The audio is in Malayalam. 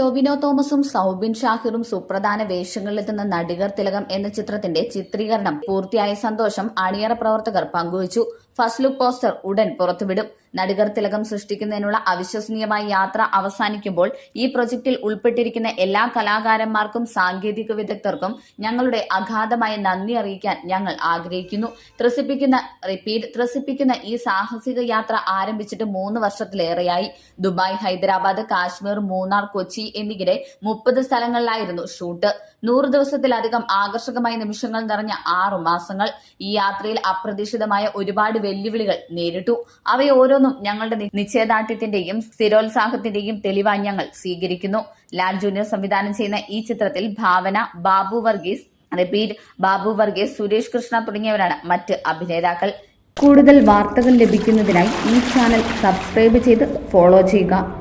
ടൊവിനോ തോമസും സൗബിൻ ഷാഹിറും സുപ്രധാന വേഷങ്ങളിലെത്തുന്ന നടികർ തിലകം എന്ന ചിത്രത്തിന്റെ ചിത്രീകരണം പൂർത്തിയായ സന്തോഷം അണിയറ പ്രവർത്തകർ പങ്കുവച്ചു. ഫസ്റ്റ് ലുക്ക് പോസ്റ്റർ ഉടൻ പുറത്തുവിടും. നടികർ തിലകം സൃഷ്ടിക്കുന്നതിനുള്ള അവിശ്വസനീയമായ യാത്ര അവസാനിക്കുമ്പോൾ ഈ പ്രൊജക്ടിൽ ഉൾപ്പെട്ടിരിക്കുന്ന എല്ലാ കലാകാരന്മാർക്കും സാങ്കേതിക വിദഗ്ധർക്കും ഞങ്ങളുടെ അഗാധമായ നന്ദി അറിയിക്കാൻ ഞങ്ങൾ ആഗ്രഹിക്കുന്നു. ത്രസിപ്പിക്കുന്ന റിപ്പീറ്റ് ത്രസിപ്പിക്കുന്ന ഈ സാഹസിക യാത്ര ആരംഭിച്ചിട്ട് മൂന്ന് വർഷത്തിലേറെയായി. ദുബായ് ഹൈദരാബാദ് കാശ്മീർ മൂന്നാർ കൊച്ചി എന്നിങ്ങനെ മുപ്പത് സ്ഥലങ്ങളിലായിരുന്നു ഷൂട്ട്. നൂറ് ദിവസത്തിലധികം ആകർഷകമായ നിമിഷങ്ങൾ നിറഞ്ഞ ആറു മാസങ്ങൾ. ഈ യാത്രയിൽ അപ്രതീക്ഷിതമായ ഒരുപാട് വെല്ലുവിളികൾ നേരിട്ടു. അവയെ ഓരോന്നും ഞങ്ങളുടെ നിശ്ചയദാർഢ്യത്തിന്റെയും സ്ഥിരോത്സാഹത്തിന്റെയും തെളിവായി ഞങ്ങൾ സ്വീകരിക്കുന്നു. ലാൽ ജൂനിയർ സംവിധാനം ചെയ്യുന്ന ഈ ചിത്രത്തിൽ ഭാവന ബാബു വർഗീസ് റിപ്പീറ്റ് ബാബു വർഗീസ് സുരേഷ് കൃഷ്ണ തുടങ്ങിയവരാണ് മറ്റ് അഭിനേതാക്കൾ. കൂടുതൽ വാർത്തകൾ ലഭിക്കുന്നതിനായി ഈ ചാനൽ സബ്സ്ക്രൈബ് ചെയ്ത് ഫോളോ ചെയ്യുക.